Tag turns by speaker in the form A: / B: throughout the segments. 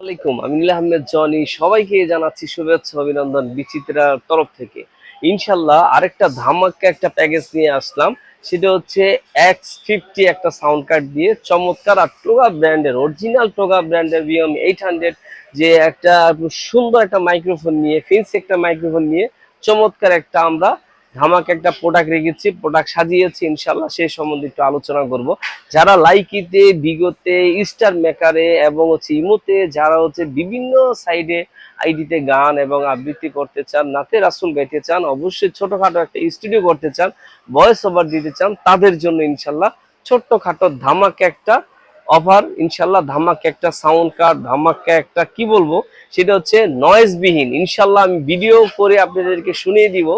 A: আলাইকুম আমি নীলা আহমেদ, জনি। সবাইকে জানাচ্ছি শুভেচ্ছা, অভিনন্দন বিচিত্রার তরফ থেকে। ইনশাল্লাহ আরেকটা ধামাক্কা একটা প্যাকেজ নিয়ে আসলাম। সেটা হচ্ছে এক্স ফিফটি একটা সাউন্ড কার্ড দিয়ে চমৎকার আর টোগা ব্র্যান্ডের অরিজিনাল টোগা ব্র্যান্ডের বিএম এইট হান্ড্রেড যে একটা সুন্দর একটা মাইক্রোফোন নিয়ে ফিন্স একটা মাইক্রোফোন নিয়ে চমৎকার একটা আমরা ধামাক একটা প্রোডাক্ট রেখেছি প্রোডাক্ট সাজিয়েছি ইনশাল্লাহ সেই সম্বন্ধে একটু আলোচনা করব। যারা লাইকিতে, বিগতে স্টার মেকারে এবং হচ্ছে ইমোতে, যারা হচ্ছে বিভিন্ন সাইডে আইডিতে গান এবং আবৃত্তি করতে চান, নাতে রাসুল গাইতে চান, অবশ্যই ছোটখাটো একটা স্টুডিও করতে চান ভয়েস ওভার দিতে চান, তাদের জন্য ইনশাল্লাহ ছোট্টখাটো ধামাকে একটা অফার ইনশাল্লাহ ধামাকে একটা সাউন্ড কার্ড ধামাকে একটা কি বলব, সেটা হচ্ছে নয়েজ বিহীন ইনশাল্লাহ আমি ভিডিও করে আপনাদেরকে শুনিয়ে দিব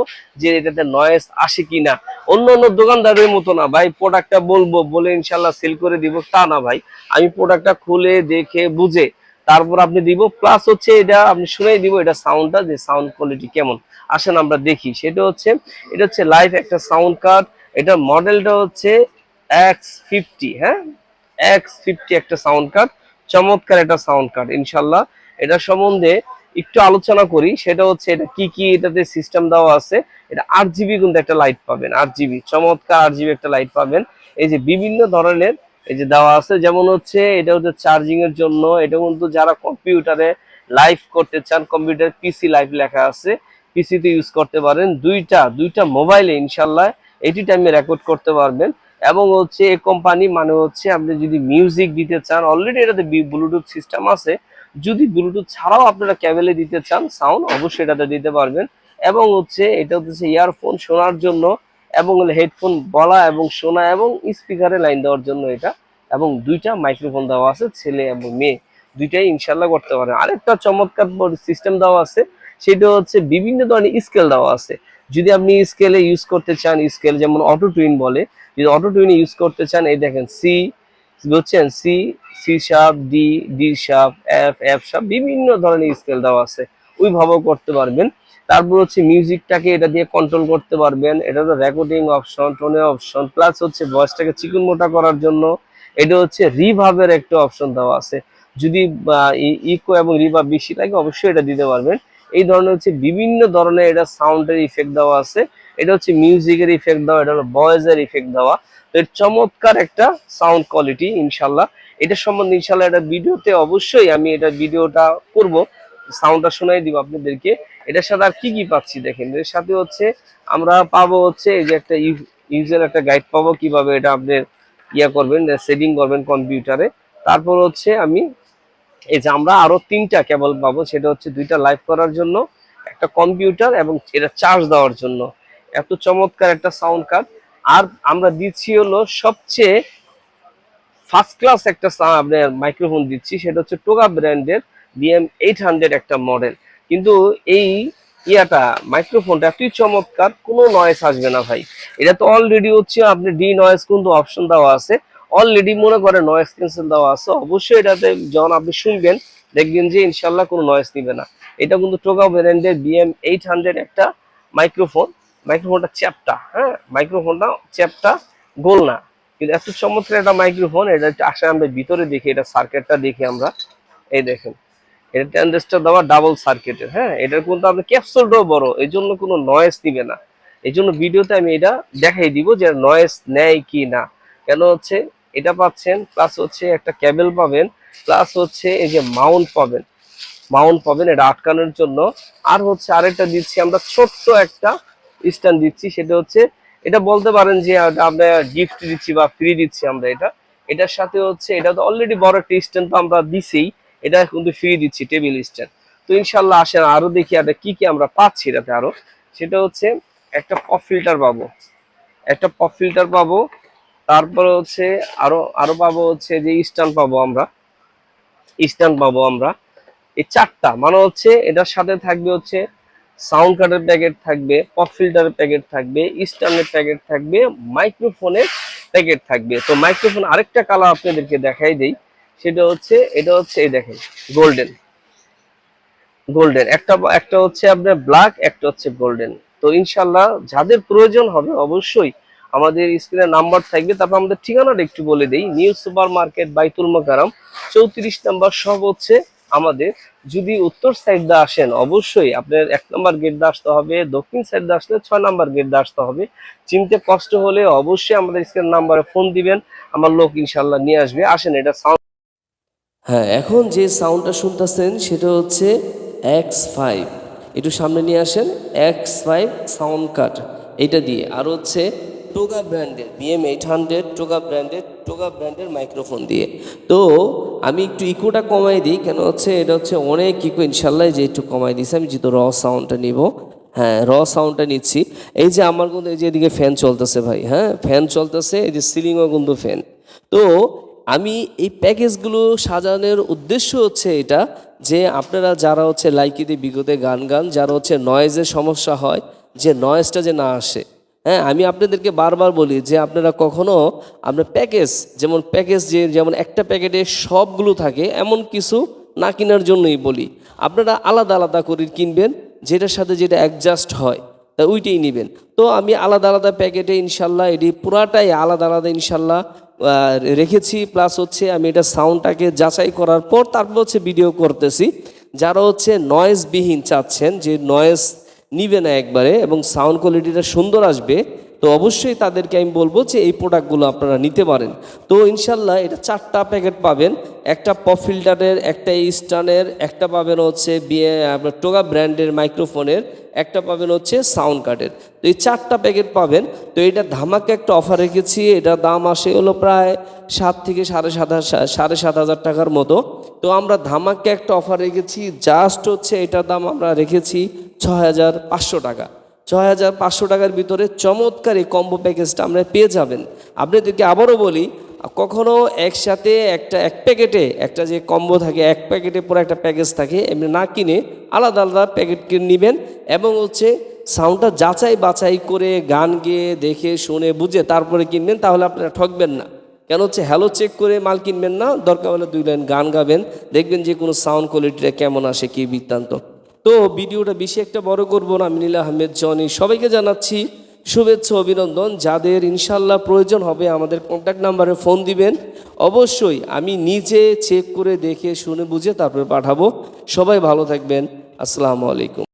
A: যে এটাতে নয়েজ আসে কি না অন্য অন্য দোকানদারের মতো না ভাই প্রোডাক্টটা বলব, বলে ইনশাল্লাহ সেল করে দিব, তা না ভাই। আমি প্রোডাক্টটা খুলে দেখে বুঝে, তারপর আপনি দিব প্লাস হচ্ছে এটা আপনি শুনেই দিব, এটা সাউন্ডটা যে সাউন্ড কোয়ালিটি কেমন। আসেন আমরা দেখি, সেটা হচ্ছে, এটা হচ্ছে লাইভ একটা সাউন্ড কার্ড এটার মডেলটা হচ্ছে এক্স ফিফটি হ্যাঁ? এক্স ফিফটি একটা সাউন্ড কার্ড চমৎকার একটা সাউন্ড কার্ড ইনশাল্লাহ। এটা সম্বন্ধে একটু আলোচনা করি, সেটা হচ্ছে এটা কি কি এটাতে সিস্টেম দেওয়া আছে। এটা আট জিবি কিন্তু একটা লাইট পাবেন আট জিবি চমৎকার আট জিবি একটা লাইট পাবেন। এই যে বিভিন্ন ধরনের এই যে দেওয়া আছে, যেমন হচ্ছে এটা হচ্ছে চার্জিং এর জন্য, এটা কিন্তু যারা কম্পিউটারে লাইভ করতে চান কম্পিউটার পিসি লাইভ লেখা আছে পিসিতে ইউজ করতে পারেন। দুইটা দুইটা মোবাইলে ইনশাল্লাহ এটি টাইমে রেকর্ড করতে পারবেন। এবং হচ্ছে এই কোম্পানি মানে হচ্ছে আপনি যদি মিউজিক দিতে চান অলরেডি এটাতে ব্লুটুথ সিস্টেম আছে। যদি ব্লুটুথ ছাড়াও আপনারা ক্যাবেলে দিতে চান সাউন্ড অবশ্যই এটাতে দিতে পারবেন। এবং হচ্ছে এটা হচ্ছে ইয়ারফোন শোনার জন্য এবং হেডফোন বলা এবং শোনা এবং স্পিকারে লাইন দেওয়ার জন্য এটা। এবং দুইটা মাইক্রোফোন দেওয়া আছে, ছেলে এবং মেয়ে। দুইটাই ইনশাল্লাহ করতে পারেন। আরেকটা চমৎকার সিস্টেম দেওয়া আছে, সেটা হচ্ছে বিভিন্ন ধরনের স্কেল দেওয়া আছে। যদি আপনি স্কেলে ইউজ করতে চান স্কেল যেমন অটো টুইন বলে, যদি অটো টুইনে ইউজ করতে চান, এই দেখেন সি বুঝছেন? C C sharp D D sharp F F sharp বিভিন্ন ধরনের স্কেল দেওয়া আছে। ওইভাবেও করতে পারবেন। তারপর হচ্ছে মিউজিকটাকে এটা দিয়ে কন্ট্রোল করতে পারবেন। এটা তো রেকর্ডিং অপশন টোনের অপশন প্লাস হচ্ছে ভয়েসটাকে চিকন মোটা করার জন্য এটা হচ্ছে রিভাবের একটা অপশন দেওয়া আছে। যদি ইকো এবং রিভাব বেশি লাগে, অবশ্যই এটা দিতে পারবেন। এই ধরনের হচ্ছে বিভিন্ন ধরনের এটা সাউন্ডের ইফেক্ট দেওয়া আছে। এটা হচ্ছে মিউজিকের ইফেক্ট দেওয়া, এটা হলো ভয়েসের ইফেক্ট দেওয়া। তো এর চমৎকার একটা সাউন্ড কোয়ালিটি ইনশাল্লাহ। এটা সম্বন্ধে ইনশাল্লাহ এটা ভিডিওতে অবশ্যই আমি এটা ভিডিওটা করব। সাউন্ডটা শোনাই দিব আপনাদেরকে। এটার সাথে আর কি কি পাচ্ছি দেখেন? এর সাথে হচ্ছে আমরা পাবো হচ্ছে এই যে একটা ইউজার একটা গাইড পাবো কীভাবে এটা আপনি ইয়া করবেন সেটিং করবেন কম্পিউটারে তারপর হচ্ছে আমি এই যে আমরা আরও তিনটা কেবল পাবো, সেটা হচ্ছে দুইটা লাইভ করার জন্য, একটা কম্পিউটার এবং এটা চার্জ দেওয়ার জন্য। এত চমৎকার একটা সাউন্ড কার্ড আর আমরা দিচ্ছি হলো সবচেয়ে ফার্স্ট ক্লাস একটা আপনার মাইক্রোফোন দিচ্ছি, সেটা হচ্ছে টোগা ব্র্যান্ডের বিএম এইট হান্ড্রেড একটা মডেল কিন্তু এই ইয়াটা মাইক্রোফোনটা এতই চমৎকার, কোনো নয়েস আসবে না ভাই। এটা তো অলরেডি হচ্ছে, আপনি ডি নয়েস কিন্তু অপশন দেওয়া আছে। অলরেডি মনে করে নয়েস ক্যান্সেল দেওয়া আছে, অবশ্যই এটাতে যখন আপনি শুনবেন, দেখবেন যে ইনশাল্লাহ কোনো নয়েস নিবে না। এটা কিন্তু টোগা ব্র্যান্ডের বিএম এইট হান্ড্রেড একটা মাইক্রোফোন মাইক্রোফোনটা চ্যাপটা হ্যাঁ? মাইক্রোফোনটা চ্যাপটা গোল না। কিন্তু এত চমৎকার একটা মাইক্রোফোন এটা আসে আমরা ভিতরে দেখি, এটা সার্কিটটা দেখি আমরা। এই দেখেন, এটা ট্যান্ডেস্টার দেওয়া ডাবল সার্কিটের হ্যাঁ? এটার কিন্তু আপনার ক্যাপসুলটাও বড় এই জন্য কোনো নয়েস নিবে না। এই জন্য ভিডিওতে আমি এটা দেখাই দিব যে নয়েস নেয় কি না। কেন হচ্ছে এটা পাচ্ছেন প্লাস হচ্ছে একটা ক্যাবেল পাবেন প্লাস হচ্ছে এই যে মাউন্ট পাবেন। মাউন্ট পাবেন এটা আটকানোর জন্য। আর হচ্ছে আরেকটা দিচ্ছি, আমরা ছোট্ট একটা স্ট্যান্ড দিচ্ছি, সেটা হচ্ছে, এটা বলতে পারেন যে আমরা গিফট দিচ্ছি বা ফ্রি দিচ্ছি আমরা এটা। এটার সাথে হচ্ছে, এটা তো অলরেডি বড় একটা স্ট্যান্ড তো আমরা দিছি এটা কিন্তু ফ্রি দিচ্ছি টেবিল স্ট্যান্ড তো ইনশাল্লাহ আসেন, আরও দেখি এটা কি কি আমরা পাচ্ছি এটাতে আরও। সেটা হচ্ছে, একটা পপ ফিল্টার পাবো। একটা পপ ফিল্টার পাবো। তারপরে হচ্ছে আরও আরও পাবো হচ্ছে যে স্ট্যান্ড পাবো আমরা। স্ট্যান্ড পাবো আমরা। এই চারটা মানে হচ্ছে এটার সাথে থাকবে হচ্ছে সাউন্ড কার্ডের প্যাকেট থাকবে পপ ফিল্টারের প্যাকেট থাকবে স্ট্যান্ডের প্যাকেট থাকবে মাইক্রোফোনের প্যাকেট থাকবে। তো মাইক্রোফোন আরেকটা কালার আপনাদেরকে দেখাই দেই, সেটা হচ্ছে, এটা হচ্ছে এই দেখেন গোল্ডেন গোল্ডেন একটা একটা হচ্ছে আপনার ব্ল্যাক একটা হচ্ছে গোল্ডেন তো ইনশাল্লাহ যাদের প্রয়োজন হবে অবশ্যই আমাদের স্ক্রিনে নাম্বার থাকবে। তারপর আমাদের ঠিকানাটা একটু বলে দেই। নিউ সুপার মার্কেট বাইতুল মোকারাম, চৌত্রিশ নাম্বার সব হচ্ছে আমাদের। যদি উত্তর সাইড আসেন, অবশ্যই আপনার এক নম্বর গেট দিয়ে আসতে হবে, দক্ষিণ সাইড দিয়ে আসলে ছয় নম্বর গেট দিয়ে আসতে হবে। চিনতে কষ্ট হলে অবশ্যই আমাদের স্ক্রিন নাম্বারে ফোন দিবেন, আমার লোক ইনশাল্লাহ নিয়ে আসবে। আসেন, এটা সাউন্ড হ্যাঁ এখন যে সাউন্ডটা শুনতেছেন, সেটা হচ্ছে এক্স ফাইভ একটু সামনে নিয়ে আসেন এক্স ফাইভ সাউন্ড কাট এটা দিয়ে। আর হচ্ছে টোগা ব্র্যান্ডের বিএম এইট হান্ড্রেড টোগা ব্র্যান্ডের টোগা ব্র্যান্ডের মাইক্রোফোন দিয়ে। তো আমি একটু ইকোটা কমাই দিই, কেন হচ্ছে এটা হচ্ছে অনেক ইকো ইনশাল্লাহ যে একটু কমাই দিয়েছি, আমি যেহেতু র সাউন্ডটা নিব। হ্যাঁ র সাউন্ডটা নিচ্ছি। এই যে আমার কিন্তু এই যে এদিকে ফ্যান চলতেছে ভাই হ্যাঁ ফ্যান চলতেছে, এই যে সিলিংও কিন্তু ফ্যান তো আমি এই প্যাকেজগুলো সাজানোর উদ্দেশ্য হচ্ছে এটা যে আপনারা যারা হচ্ছে লাইকিতে বিগতে গান গান, যারা হচ্ছে নয়েজের সমস্যা হয়, যে নয়েজটা যে না আসে হ্যাঁ আমি আপনাদেরকে বারবার বলি যে আপনারা কখনো আপনার প্যাকেজ, যেমন প্যাকেজ যে, যেমন একটা প্যাকেটে সবগুলো থাকে, এমন কিছু না কেনার জন্যই বলি। আপনারা আলাদা আলাদা করে কিনবেন, যেটার সাথে যেটা অ্যাডজাস্ট হয়, তা ওইটাই নেবেন। তো আমি আলাদা আলাদা প্যাকেটে ইনশাল্লাহ এটি পুরাটাই আলাদা আলাদা ইনশাল্লাহ রেখেছি। প্লাস হচ্ছে আমি এটা সাউন্ডটাকে যাচাই করার পর তারপর হচ্ছে ভিডিও করতেছি। যারা হচ্ছে নয়েজবিহীন চাচ্ছেন, যে নয়েজ নিবে না একবারে এবং সাউন্ড কোয়ালিটিটা সুন্দর আসবে, তো অবশ্যই তাদেরকে আমি বলব যে এই প্রোডাক্টগুলো আপনারা নিতে পারেন। তো ইনশাল্লাহ এটা চারটা প্যাকেট পাবেন, একটা পপ ফিল্টারের একটা ইস্টানের একটা পাবেন হচ্ছে বিয়ে, আপনার টোগা ব্র্যান্ডের মাইক্রোফোনের একটা পাবেন হচ্ছে সাউন্ড কার্ডের। তো এই চারটা প্যাকেট পাবেন, তো এটা ধামাকে একটা অফার রেখেছি, এটা দাম আসে হলো প্রায় সাত থেকে সাড়ে সাত হাজার সাড়ে সাত হাজার টাকার মতো। তো আমরা ধামাকে একটা অফার রেখেছি জাস্ট হচ্ছে এটার দাম আমরা রেখেছি ছয় হাজার পাঁচশো টাকা। ছয় হাজার পাঁচশো টাকার ভিতরে চমৎকার এই কম্বো প্যাকেজটা আমরা পেয়ে যাবেন। আপনি আপনাদেরকে আবারও বলি কখনো একসাথে একটা, এক প্যাকেটে, একটা যে কম্বো থাকে, এক প্যাকেটে পুরো একটা প্যাকেজ থাকে, এমনি না কিনে আলাদা আলাদা প্যাকেট কিনে নেবেন এবং হচ্ছে সাউন্ডটা যাচাই বাছাই করে গান গেয়ে দেখে, শুনে, বুঝে তারপরে কিনবেন, তাহলে আপনারা ঠকবেন না। কেন হচ্ছে হ্যালো চেক করে মাল কিনবেন না, দরকার হলে দুই লাইন গান গাবেন, দেখবেন যে কোনো সাউন্ড কোয়ালিটিটা কেমন আসে, কী বৃত্তান্ত। তো ভিডিওটা বেশি একটা বড় করব না, আমিনুল আহমেদ, জনি, সবাইকে জানাচ্ছি শুভেচ্ছা, অভিনন্দন। যাদের ইনশাল্লাহ প্রয়োজন হবে আমাদের কন্ট্যাক্ট নাম্বারে ফোন দিবেন। অবশ্যই আমি নিজে চেক করে দেখে, শুনে বুঝে তারপরে পাঠাবো। সবাই ভালো থাকবেন। আসসালামু আলাইকুম।